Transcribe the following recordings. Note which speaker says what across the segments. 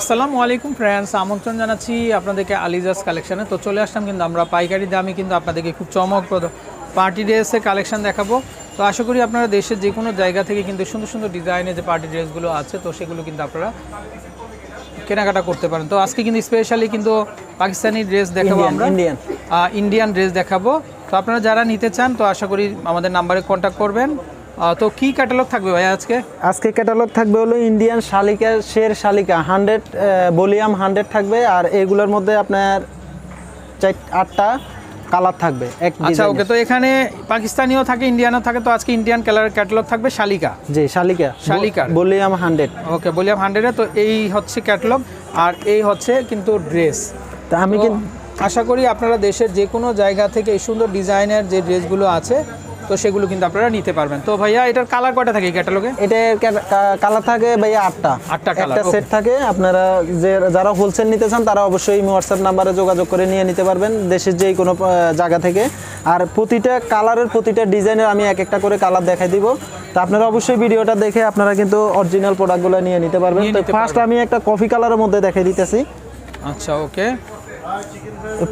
Speaker 1: আসসালামু আলাইকুম ফ্রেন্ডস আমন্ত্রণ জানাচ্ছি আপনাদেরকে আলিজাস কালেকশনে তো চলে আসলাম কিন্তু আমরা পাইকারি দামে কিন্তু আপনাদেরকে খুব চমকপ্রদ পার্টি ড্রেসের কালেকশন দেখাবো। তো আশা করি আপনারা দেশের যে কোনো জায়গা থেকে কিন্তু সুন্দর সুন্দর ডিজাইনের যে পার্টি ড্রেসগুলো আছে তো সেগুলো কিন্তু আপনারা কেনাকাটা করতে পারেন। তো আজকে কিন্তু স্পেশালি কিন্তু পাকিস্তানি ড্রেস দেখাবো আমরা।
Speaker 2: Indian।
Speaker 1: ইন্ডিয়ান ড্রেস দেখাবো। তো আপনারা যারা নিতে চান তো আশা করি আমাদের নাম্বারে কন্ট্যাক্ট করবেন। তো কি ক্যাটালগ থাকবে ভাই আজকে?
Speaker 2: আজকে ক্যাটালগ থাকবে হলো ইন্ডিয়ান শালিকা শের শালিকা হান্ড্রেড ভলিউম হান্ড্রেড থাকবে আর এগুলোর মধ্যে আপনার চার আটটা কালার থাকবে
Speaker 1: আচ্ছা ওকে তো এখানে পাকিস্তানিও থাকে ইন্ডিয়ানও থাকে তো আজকে ইন্ডিয়ান কালার ক্যাটালগ থাকবে শালিকা?
Speaker 2: জি শালিকা।
Speaker 1: শালিকা
Speaker 2: ভলিউম হান্ড্রেড
Speaker 1: ওকে বলিয়াম হান্ড্রেডে তো এই হচ্ছে ক্যাটালগ আর এই হচ্ছে কিন্তু ড্রেস
Speaker 2: তা আমি কিন্তু
Speaker 1: আশা করি আপনারা দেশের যে কোনো জায়গা থেকে এই সুন্দর ডিজাইনের যে ড্রেসগুলো আছে তো সেগুলো কিন্তু আপনারা নিতে পারবেন। তো ভাইয়া এটার কালার কয়টা থাকে ক্যাটালগে
Speaker 2: এটার কালার থাকে ভাইয়া আটটা।
Speaker 1: আটটা colour,
Speaker 2: একটা সেট থাকে আপনারা যে যারা হোলসেল নিতে চান তারা অবশ্যই হোয়াটসঅ্যাপ নাম্বারে যোগাযোগ করে নিয়ে নিতে পারবেন দেশের যে কোনো জায়গা থেকে। আর প্রতিটা কালারের প্রতিটা ডিজাইনের আমি এক একটা করে কালার দেখাই দিব। তো আপনারা অবশ্যই ভিডিওটা দেখে আপনারা কিন্তু অরিজিনাল প্রোডাক্টগুলো নিয়ে নিতে পারবেন। তো ফার্স্ট আমি একটা কফি কালারের মধ্যে দেখাই দিতেছি।
Speaker 1: আচ্ছা ওকে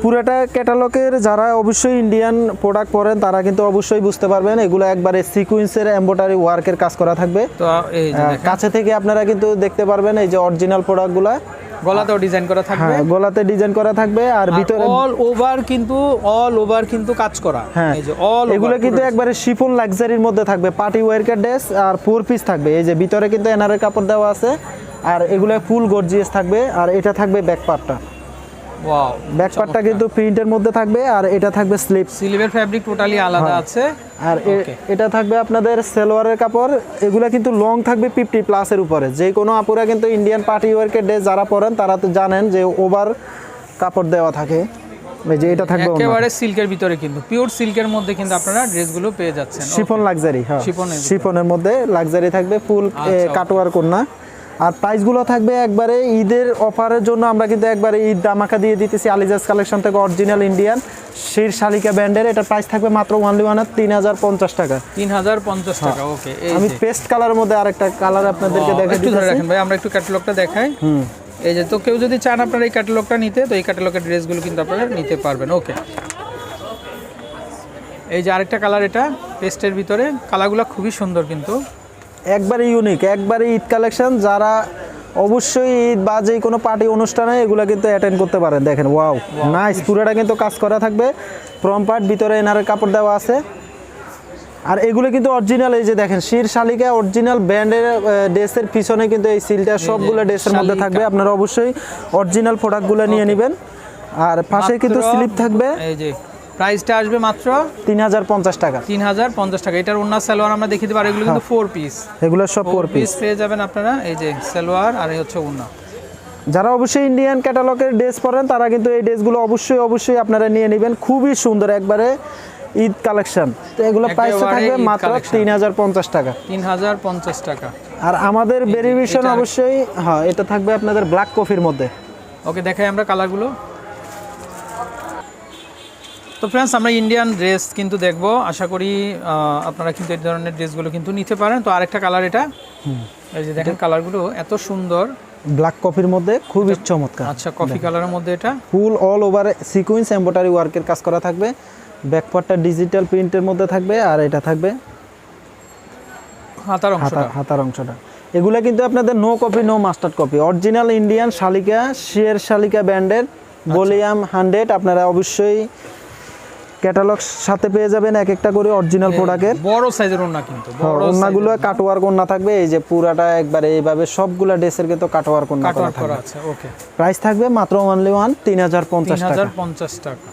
Speaker 2: পুরোটা ক্যাটালগের যারা অবশ্যই ইন্ডিয়ান প্রোডাক্ট পরেন তারা কিন্তু অবশ্যই বুঝতে পারবেন এগুলো একবারে সিকুয়েন্সের এম্বোটারি ওয়ার্কের কাজ করা থাকবে।
Speaker 1: তো এই যে
Speaker 2: কাছে থেকে আপনারা কিন্তু দেখতে পারবেন এই যে অরিজিনাল প্রোডাক্টগুলো
Speaker 1: গলাতেও ডিজাইন করা থাকবে।
Speaker 2: হ্যাঁ গলাতে ডিজাইন করা থাকবে আর ভিতরে
Speaker 1: অল ওভার কিন্তু অল ওভার কিন্তু কাজ করা।
Speaker 2: হ্যাঁ
Speaker 1: এই যে অল
Speaker 2: এগুলো কিন্তু একবারে শিফন লাক্সারির মধ্যে থাকবে পার্টি ওয়ার্কের ড্রেস আর ফোর পিস থাকবে। এই যে ভিতরে কিন্তু এনারের কাপড় দেওয়া আছে আর এগুলো ফুল গর্জিয়াস থাকবে আর এটা থাকবে ব্যাক পার্টটা
Speaker 1: ওয়াও
Speaker 2: ব্যাক পার্টটা কিন্তু প্রিন্টের মধ্যে থাকবে আর এটা থাকবে স্লিপ
Speaker 1: সিলিভের ফ্যাব্রিক টোটালি আলাদা আছে।
Speaker 2: আর এটা থাকবে আপনাদের সেলোয়ারের কাপড়। এগুলা কিন্তু লং থাকবে ফিফটি প্লাসের উপরে। যে কোনো আপুরা কিন্তু ইন্ডিয়ান পার্টি ওয়ার্কের ড্রেস যারা পরেন তারা তো জানেন যে ওভার কাপড় দেওয়া থাকে। যে এটা থাকবে
Speaker 1: একেবারে সিল্কের ভিতরে কিন্তু। পিওর সিল্কের মধ্যে কিন্তু আপনারা ড্রেসগুলো পেয়ে যাচ্ছেন।
Speaker 2: শিফন লাক্সারি হ্যাঁ।
Speaker 1: শিফনের
Speaker 2: মধ্যে লাক্সারি থাকবে ফুল কাটোয়ার কন্যা আর প্রাইসগুলো থাকবে একবারে ঈদের অফারের জন্য আমরা কিন্তু একবারে ঈদ দামাকা দিয়ে দিতেছি আলিজাস কালেকশন থেকে অরিজিনাল ইন্ডিয়ান শির শালিকা ব্র্যান্ডের। এটা প্রাইস থাকবে মাত্র ওয়ানলি ওয়ান আর তিন হাজার পঞ্চাশ টাকা।
Speaker 1: তিন হাজার পঞ্চাশ টাকা ওকে
Speaker 2: আমি পেস্ট কালারের মধ্যে আরেকটা কালার আপনাদেরকে
Speaker 1: Wow,
Speaker 2: দেখে
Speaker 1: একটু ধরে রাখেন ভাই আমরা একটু ক্যাটালগটা দেখাই।
Speaker 2: হুম।
Speaker 1: এই যে তো কেউ যদি চান আপনারা এই ক্যাটালগটা নিতে তো এই ক্যাটালগের ড্রেসগুলো কিন্তু আপনারা নিতে পারবেন ওকে এই যে আরেকটা কালার এটা পেস্টের ভিতরে। কালারগুলো খুবই সুন্দর কিন্তু।
Speaker 2: একবারে ইউনিক একবারে ঈদ কালেকশন যারা অবশ্যই ঈদ বা যে কোনো পার্টি অনুষ্ঠানে এগুলো কিন্তু অ্যাটেন্ড করতে পারেন। দেখেন ওয়াও নাইস পুরোটা কিন্তু কাজ করা থাকবে। প্রম পার্ট ভিতরে এনারের কাপড় দেওয়া আছে। আর এগুলো কিন্তু অরিজিনাল এই যে দেখেন শির শালিকা অরিজিনাল ব্র্যান্ডের ড্রেসের পিছনে কিন্তু এই সিলটা সবগুলো ড্রেসের মধ্যে থাকবে। আপনারা অবশ্যই অরিজিনাল প্রোডাক্টগুলো নিয়ে নেবেন। আর পাশে কিন্তু স্লিপ থাকবে।
Speaker 1: এই যে প্রাইসটা আসবে মাত্র
Speaker 2: তিন হাজার পঞ্চাশ টাকা।
Speaker 1: তিন হাজার পঞ্চাশ টাকা। এটার অন্য সালোয়ার আমরা দেখে দিতে পারি এগুলো কিন্তু ফোর পিস
Speaker 2: এগুলো সব ফোর পিস
Speaker 1: পেয়ে যাবেন আপনারা। এই যে সালোয়ার আর এই হচ্ছে উন্না
Speaker 2: যারা অবশ্যই ইন্ডিয়ান ক্যাটালগের ড্রেস পরেন তারা কিন্তু এই ড্রেসগুলো অবশ্যই অবশ্যই আপনারা নিয়ে নেবেন। খুবই সুন্দর একবারে ঈদ কালেকশন। তো এগুলো প্রাইস থাকবে মাত্র। তিন হাজার পঞ্চাশ টাকা।
Speaker 1: তিন হাজার পঞ্চাশ টাকা।
Speaker 2: আর আমাদের ভেরিয়েশন অবশ্যই হ্যাঁ এটা থাকবে আপনাদের ব্ল্যাক কফির মধ্যে।
Speaker 1: ওকে দেখাই আমরা কালারগুলো তো ফ্রেন্ডস আমরা ইন্ডিয়ান ড্রেস কিন্তু দেখব। আশা করি আপনারা কিন্তু এই ধরনের ড্রেসগুলো কিন্তু নিতে পারেন। তো আরেকটা কালার এটা। এই যে দেখেন কালারগুলো এত সুন্দর।
Speaker 2: ব্ল্যাক কফির মধ্যে খুবই চমৎকার।
Speaker 1: আচ্ছা কফি কালারের মধ্যে এটা।
Speaker 2: Full all over sequence embroidery ওয়ার্কের কাজ করা থাকবে। ব্যাকপার্টটা ডিজিটাল প্রিন্টের মধ্যে থাকবে আর এটা থাকবে
Speaker 1: হাতার
Speaker 2: হাতা
Speaker 1: অংশটা।
Speaker 2: হাতার অংশটা। এগুলা কিন্তু আপনাদের no copy no master copy original Indian শালিকা শের শালিকা ব্র্যান্ডের ভলিউম হান্ড্রেড আপনারা অবশ্যই ক্যাটালগ সাথে পেয়ে যাবেন এক একটা করে অরিজিনাল প্রোডাক্টের
Speaker 1: বড় সাইজের ওন্না কিন্তু বড়
Speaker 2: ওনাগুলো কাটওয়ার কোন্না থাকবে এই যে পুরাটা একবারে এইভাবে সবগুলা ড্রেসের কিন্তু কাটওয়ার কোন্না করা থাকবে
Speaker 1: করা আছে ওকে
Speaker 2: প্রাইস থাকবে মাত্র অনলি ওয়ান তিন হাজার পঞ্চাশ টাকা।
Speaker 1: টাকা।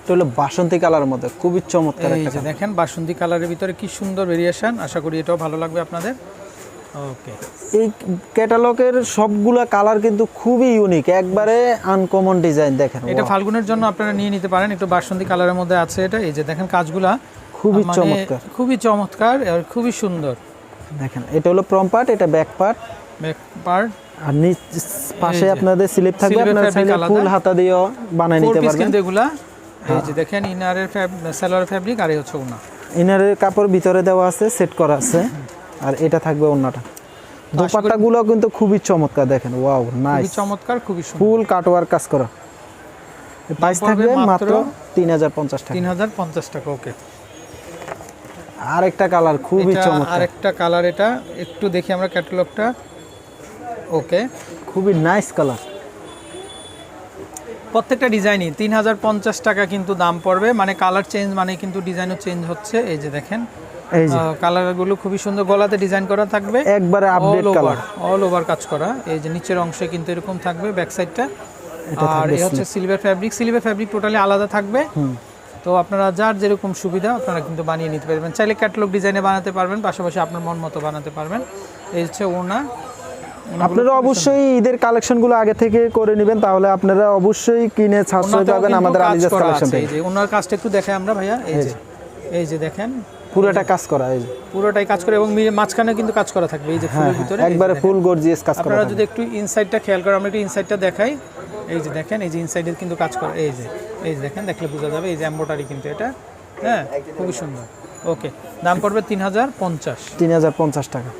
Speaker 2: এটা হলো বাসন্তী কালার মধ্যে খুবই চমৎকার একটা
Speaker 1: দেখেন বাসন্তী কালারের ভিতরে কি সুন্দর ভেরিয়েশন আশা করি এটাও ভালো লাগবে আপনাদের।
Speaker 2: এই ক্যাটালগের সবগুলা কালার কিন্তু খুবই ইউনিক একবারে আনকমন ডিজাইন দেখেন
Speaker 1: এটা ফাল্গুনের জন্য আপনারা নিয়ে নিতে পারেন একটু বাসন্তী কালারের মধ্যে আছে এটা এই যে দেখেন কাজগুলা।
Speaker 2: খুবই
Speaker 1: মানে
Speaker 2: চমৎকার।
Speaker 1: খুবই চমৎকার আর খুবই সুন্দর।
Speaker 2: দেখেন এটা হলো ফ্রম পার্ট এটা ব্যাক পার্ট
Speaker 1: ব্যাক পার্ট
Speaker 2: আর নিচ পাশে আপনাদের স্লিপ থাকবে আপনারা চাইলে ফুল হাতা দিয়েও বানিয়ে নিতে
Speaker 1: পিস
Speaker 2: পারবেন।
Speaker 1: কিন্তু এগুলা। এই যে দেখেন ইনারের সালোয়ার ফ্যাব্রিক আর এই হচ্ছে ওনা
Speaker 2: ইনারের কাপড় ভিতরে দেওয়া আছে সেট করা আছে। আর এটা থাকবে অন্যটা। দোপাট্টাগুলো কিন্তু খুবই চমৎকার দেখেন ওয়াও নাইস
Speaker 1: খুবই চমৎকার খুবই সুন্দর।
Speaker 2: ফুল কাটওয়ার কাজ করা। প্রাইস থাকবে
Speaker 1: মাত্র
Speaker 2: মাত্র তিন হাজার পঞ্চাশ টাকা।
Speaker 1: তিন হাজার পঞ্চাশ টাকা ওকে
Speaker 2: আর একটা কালার খুবই চমৎকার।
Speaker 1: আরেকটা কালার এটা একটু দেখি আমরা ক্যাটালগটা। ওকে
Speaker 2: খুবই নাইস কালার।
Speaker 1: প্রত্যেকটা ডিজাইনই তিন হাজার পঞ্চাশ টাকা কিন্তু দাম পড়বে। মানে কালার চেঞ্জ মানে কিন্তু ডিজাইনও চেঞ্জ হচ্ছে। এই যে দেখেন
Speaker 2: এই যে।
Speaker 1: কালারগুলো খুবই সুন্দর। গলাতে ডিজাইন করা থাকবে।
Speaker 2: একবারে আপডেট কালার
Speaker 1: অল ওভার কাজ করা। এই যে নিচের অংশে কিন্তু এরকম থাকবে ব্যাক সাইডটা আর এই হচ্ছে silver fabric silver fabric totally আলাদা থাকবে। তো আপনারা যার যেরকম সুবিধা আপনারা কিন্তু বানিয়ে নিতে পারবেন। চাইলে ক্যাটালগ ডিজাইনে বানাতে পারবেন পাশাপাশি আপনার মন মতো বানাতে পারবেন। এই হচ্ছে ওনা
Speaker 2: আপনারা অবশ্যই ঈদের কালেকশনগুলো আগে থেকে করে নেবেন তাহলে আপনারা অবশ্যই কিনে সাশ্রয় পাবেন আমাদের আলিজাস কালেকশন থেকে।
Speaker 1: এই যে ওনার কাজটা একটু দেখাই আমরা ভাইয়া। এই যে। এই যে দেখেন।
Speaker 2: পুরোটা কাজ করা এই
Speaker 1: পুরোটাই কাজ করে এবং মাঝখানে কিন্তু কাজ করা থাকবে এই যে ফুলের ভিতরে
Speaker 2: একবারে ফুল গর্জিয়াস কাজ করা
Speaker 1: আপনারা যদি একটু ইনসাইডটা খেয়াল করেন আমরা একটু ইনসাইডটা দেখাই। এই যে দেখেন এই যে ইনসাইডে কিন্তু কাজ করা এই যে এই যে দেখেন দেখলে বোঝা যাবে এই যে এম্বোটারি কিন্তু এটা। হ্যাঁ খুবই সুন্দর। ওকে দাম পড়বে তিন হাজার পঞ্চাশ।
Speaker 2: তিন হাজার পঞ্চাশ টাকা।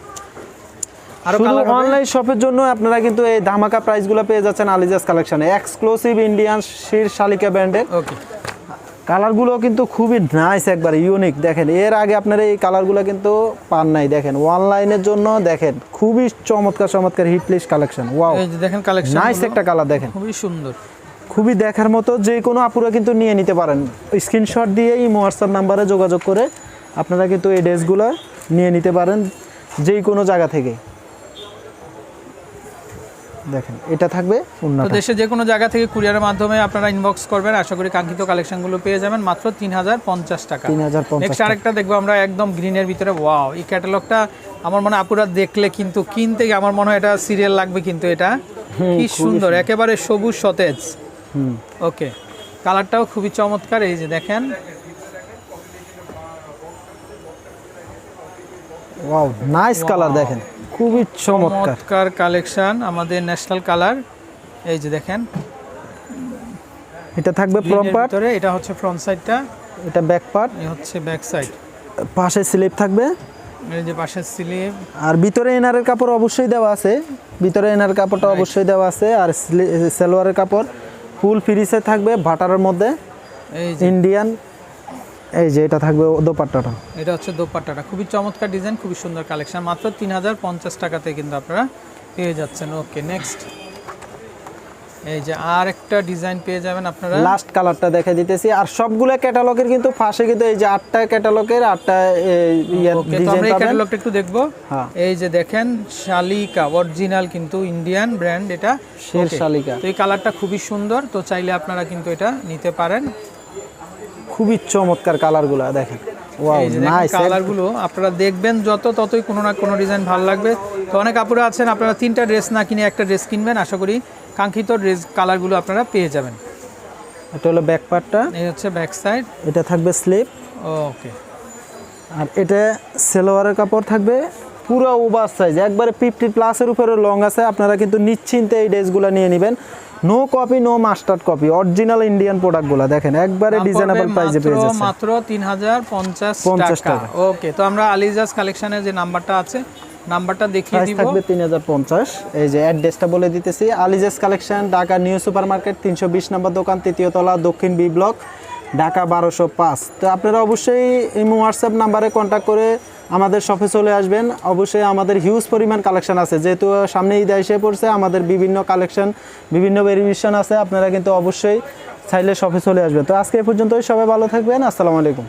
Speaker 1: আরও
Speaker 2: অনলাইন শপের জন্য আপনারা কিন্তু এই ধামাকা প্রাইসগুলো পেয়ে যাচ্ছেন আলিজাস কালেকশনে এক্সক্লুসিভ ইন্ডিয়ান শির শালিকা ব্র্যান্ডের
Speaker 1: ওকে
Speaker 2: কালারগুলো কিন্তু খুবই নাইস একবার ইউনিক দেখেন এর আগে আপনারা এই কালারগুলো কিন্তু পান নাই দেখেন। অনলাইনের জন্য দেখেন খুবই চমৎকার চমৎকার হিটলিস্ট কালেকশন ওয়াও
Speaker 1: দেখেন কালেকশন
Speaker 2: নাইস একটা কালার দেখেন।
Speaker 1: খুবই সুন্দর।
Speaker 2: খুবই দেখার মতো যে কোনো আপুরা কিন্তু নিয়ে নিতে পারেন। স্ক্রিনশট দিয়ে এই হোয়াটসঅ্যাপ নাম্বারে যোগাযোগ করে আপনারা কিন্তু এই ড্রেসগুলো নিয়ে নিতে পারেন যে কোনো জায়গা থেকে। দেখেন এটা থাকবে
Speaker 1: তো দেশে যে কোনো জায়গা থেকে কুরিয়ারের মাধ্যমে আপনারা ইনবক্স করবেন। আশা করি কাঙ্ক্ষিত কালেকশনগুলো পেয়ে যাবেন। মাত্র তিন হাজার পঞ্চাশ টাকা।
Speaker 2: তিন হাজার পঞ্চাশ
Speaker 1: নেক্সট আরেকটা দেখব আমরা একদম গ্রিনের ভিতরে। ওয়াও এই ক্যাটালগটা আমার মনে আপুরা দেখলে কিন্তু কিনতে আমার মনে হয় এটা সিরিয়াল লাগবে কিন্তু এটা। কি সুন্দর একেবারে সবুজ সতেজ।
Speaker 2: হুম।
Speaker 1: ওকে কালারটাও খুবই চমৎকার। এই যে দেখেন।
Speaker 2: ওয়াও নাইস কালার দেখেন। খুবই চমৎকার।
Speaker 1: কালেকশন আমাদের ন্যাশনাল কালার। এই যে দেখেন।
Speaker 2: এটা থাকবে
Speaker 1: গ্রিনের পার্ট এটা হচ্ছে ফ্রন্ট সাইডটা
Speaker 2: এটা ব্যাক পার্ট
Speaker 1: এই হচ্ছে ব্যাক সাইড
Speaker 2: পাশে স্লিপ থাকবে?
Speaker 1: এই যে পাশের স্লিভ
Speaker 2: আর ভিতরে এনারের কাপড় অবশ্যই দেওয়া আছে। ভিতরে এনার কাপড়টা অবশ্যই দেওয়া আছে। আর স্লি- সালোয়ারের কাপড়। ফুল ফ্রিসে থাকবে ভাটারের মধ্যে।
Speaker 1: এই যে।
Speaker 2: ইন্ডিয়ান এই যে এটা থাকবে দোপাট্টাটা।
Speaker 1: এটা হচ্ছে দোপাট্টাটা। খুবই চমৎকার ডিজাইন খুবই সুন্দর কালেকশন। মাত্র তিন হাজার পঞ্চাশ টাকাতে কিন্তু আপনারা পেয়ে যাচ্ছেন। Okay next. এই যে আর একটা ডিজাইন পেয়ে যাবেন আপনারা।
Speaker 2: লাস্ট কালারটা দেখে দিতেছি। আর সবগুলো ক্যাটালগের কিন্তু পাশে কিন্তু এই যে আটটা ক্যাটালগের আটটা ইয়ে ডিজাইন পাবেন।
Speaker 1: ক্যাটালগটা একটু দেখব।
Speaker 2: হ্যাঁ।
Speaker 1: এই যে দেখেন শালিকা অরিজিনাল কিন্তু ইন্ডিয়ান ব্র্যান্ড এটা।
Speaker 2: শের শালিকা।
Speaker 1: তো এই কালারটা খুবই সুন্দর। তো চাইলে আপনারা কিন্তু এটা নিতে পারেন।
Speaker 2: খুবই চমৎকার কালারগুলো দেখেন। ওয়াও নাইস
Speaker 1: কালারগুলো আপনারা দেখবেন যত ততই কোনো না কোনো ডিজাইন ভালো লাগবে। তো অনেক আপুরা আছেন আপনারা তিনটা ড্রেস না কিনে একটা ড্রেস কিনবেন আশা করি কাঙ্ক্ষিত ড্রেস কালারগুলো আপনারা পেয়ে যাবেন।
Speaker 2: এটা হলো ব্যাক পার্টটা
Speaker 1: এই হচ্ছে ব্যাক সাইড
Speaker 2: এটা থাকবে স্লিপ
Speaker 1: ওকে
Speaker 2: আর এটা সেলোয়ারের কাপড় থাকবে পুরো ওভার সাইজ একবারে ফিফটি প্লাসের উপরে লং আছে। আপনারা কিন্তু নিশ্চিন্তে এই ড্রেসগুলো নিয়ে নেবেন। No copy no master copy original Indian প্রোডাক্টগুলো দেখেন একবারে ডিজাইনেবল প্রাইসে পেয়ে যাচ্ছেন।
Speaker 1: মাত্র তিন হাজার পঞ্চাশ
Speaker 2: 50
Speaker 1: টাকা। ওকে তো আমরা আলিজাস কালেকশনের যে নাম্বারটা আছে নাম্বারটা দেখিয়ে দিব।
Speaker 2: থাকবে তিন হাজার পঞ্চাশ। এই যে অ্যাড্রেসটা বলে দিতেছি Alizas collection Dhaka new super market তিনশো বিশ নম্বর দোকান তৃতীয় তলা দক্ষিণ বি ব্লক ঢাকা বারোশো পাঁচ। তো আপনারা অবশ্যই এই হোয়াটসঅ্যাপ নাম্বারে কন্টাক্ট করে আমাদের শপে চলে আসবেন। অবশ্যই আমাদের হিউজ পরিমাণ কালেকশন আছে। যেহেতু সামনে ঈদ এসে পড়ছে, আমাদের বিভিন্ন কালেকশন বিভিন্ন ভেরিয়েশন আছে। আপনারা কিন্তু অবশ্যই চাইলে শপে চলে আসবেন। তো আজকে এই পর্যন্তই। সবাই ভালো থাকবেন। আসসালামু আলাইকুম।